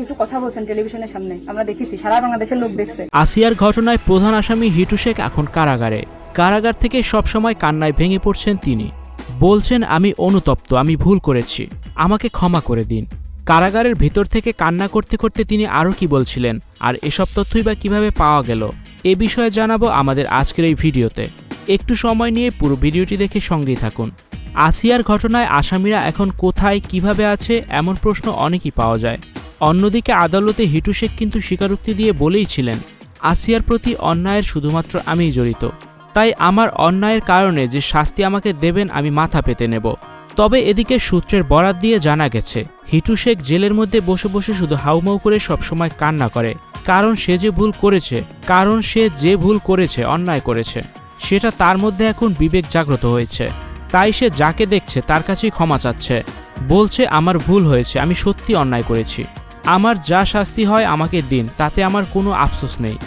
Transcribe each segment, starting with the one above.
কিছু কথা বলছেন টেলিভিশনের সামনে। আমরা দেখেছি, সারা বাংলাদেশের লোক দেখছে। আসিয়ার ঘটনায় প্রধান আসামি হিটু শেখ এখন কারাগারে। কারাগার থেকে সবসময় কান্নায় ভেঙে পড়ছেন তিনি। বলছেন, আমি অনুতপ্ত, আমি ভুল করেছি। আমাকে ক্ষমা করে দিন। কারাগারের ভিতর থেকে কান্না করতে করতে তিনি আরও কি বলছিলেন, আর এসব তথ্যই বা কীভাবে পাওয়া গেল, এ বিষয়ে জানাব আমাদের আজকের এই ভিডিওতে। একটু সময় নিয়ে পুরো ভিডিওটি দেখে সঙ্গেই থাকুন। আসিয়ার ঘটনায় আসামিরা এখন কোথায়, কীভাবে আছে, এমন প্রশ্ন অনেকই পাওয়া যায়। অন্যদিকে আদালতে হিটু শেখ কিন্তু স্বীকারোক্তি দিয়ে বলেই ছিলেন, আসিয়ার প্রতি অন্যায়ের শুধুমাত্র আমিই জড়িত। তাই আমার অন্যায়ের কারণে যে শাস্তি আমাকে দেবেন আমি মাথা পেতে নেব। তবে এদিকে সূত্রের বরাত দিয়ে জানা গেছে, হিটু শেখ জেলের মধ্যে বসে বসে শুধু হাউমাউ করে সবসময় কান্না করে। কারণ সে যে ভুল করেছে, কারণ সে যে ভুল করেছে, অন্যায় করেছে। সেটা তার মধ্যে এখন বিবেক জাগ্রত হয়েছে। তাই সে যাকে দেখছে তার কাছেই ক্ষমা চাচ্ছে। বলছে, আমার ভুল হয়েছে, আমি সত্যি অন্যায় করেছি। আমার যা শাস্তি হয় আমাকে দিন তাতে আমার কোনো আফসোস নেই।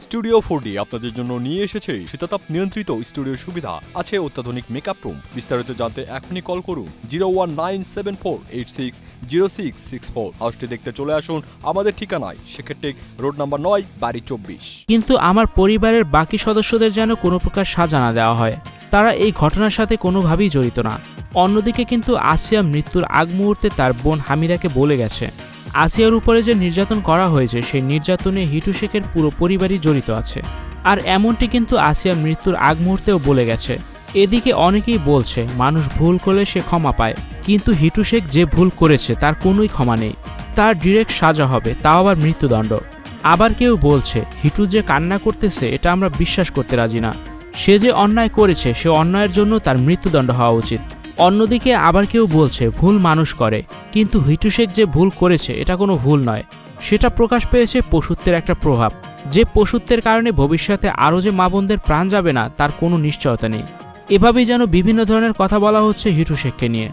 স্টুডিও ফোর আপনাদের জন্য নিয়ে এসেছে শীতাতাপ নিয়ন্ত্রিত স্টুডিও সুবিধা। আছে অত্যাধুনিক মেকআপ রুম। বিস্তারিত জানতে এখনই কল করুন zero one nine seven four eight six zero six six four. হাউসটি দেখতে চলে আসুন আমাদের ঠিকানায়। সেক্ষেত্রে রোড নাম্বার নয় বাড়ি চব্বিশ। কিন্তু আমার পরিবারের বাকি সদস্যদের যেন কোনো প্রকার সাজা না দেওয়া হয়। তারা এই ঘটনার সাথে কোনোভাবেই জড়িত না। অন্যদিকে কিন্তু আসিয়া মৃত্যুর আগ মুহূর্তে তার বোন হামিরাকে বলে গেছে। আসিয়ার উপরে যে নির্যাতন করা হয়েছে, সেই নির্যাতনে হিটু শেখের পুরো পরিবারই জড়িত আছে। আর এমনটি কিন্তু আসিয়া মৃত্যুর আগ মুহূর্তেও বলে গেছে। এদিকে অনেকেই বলছে, মানুষ ভুল করলে সে ক্ষমা পায়। কিন্তু হিটু শেখ যে ভুল করেছে, তার কোনোই ক্ষমা নেই। তার ডিরেক্ট সাজা হবে, তাও আবার মৃত্যুদণ্ড। আবার কেউ বলছে, হিটু যে কান্না করতেছে, এটা আমরা বিশ্বাস করতে রাজি না। সে যে অন্যায় করেছে, সে অন্যায়ের জন্য তার মৃত্যুদণ্ড হওয়া উচিত। অন্যদিকে আবার কেউ বলছে ভুল মানুষ করে কিন্তু হিটু শেখ যে ভুল করেছে এটা কোনো ভুল নয়। সেটা প্রকাশ পেয়েছে পশুত্বের একটা প্রভাব। যে পশুত্বের কারণে ভবিষ্যতে আরও যে মা বোনদের প্রাণ যাবে না তার কোনো নিশ্চয়তা নেই। এভাবেই যেন বিভিন্ন ধরনের কথা বলা হচ্ছে হিটু শেখকে নিয়ে।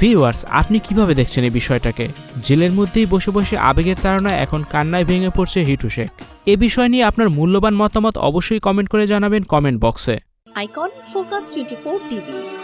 ভিউয়ার্স আপনি কীভাবে দেখছেন এই বিষয়টাকে? জেলের মধ্যেই বসে বসে আবেগের তাড়নায় এখন কান্নায় ভেঙে পড়ছে হিটু শেখ। এ বিষয় নিয়ে আপনার মূল্যবান মতামত অবশ্যই কমেন্ট করে জানাবেন কমেন্ট বক্সে। Icon Focus 24 TV,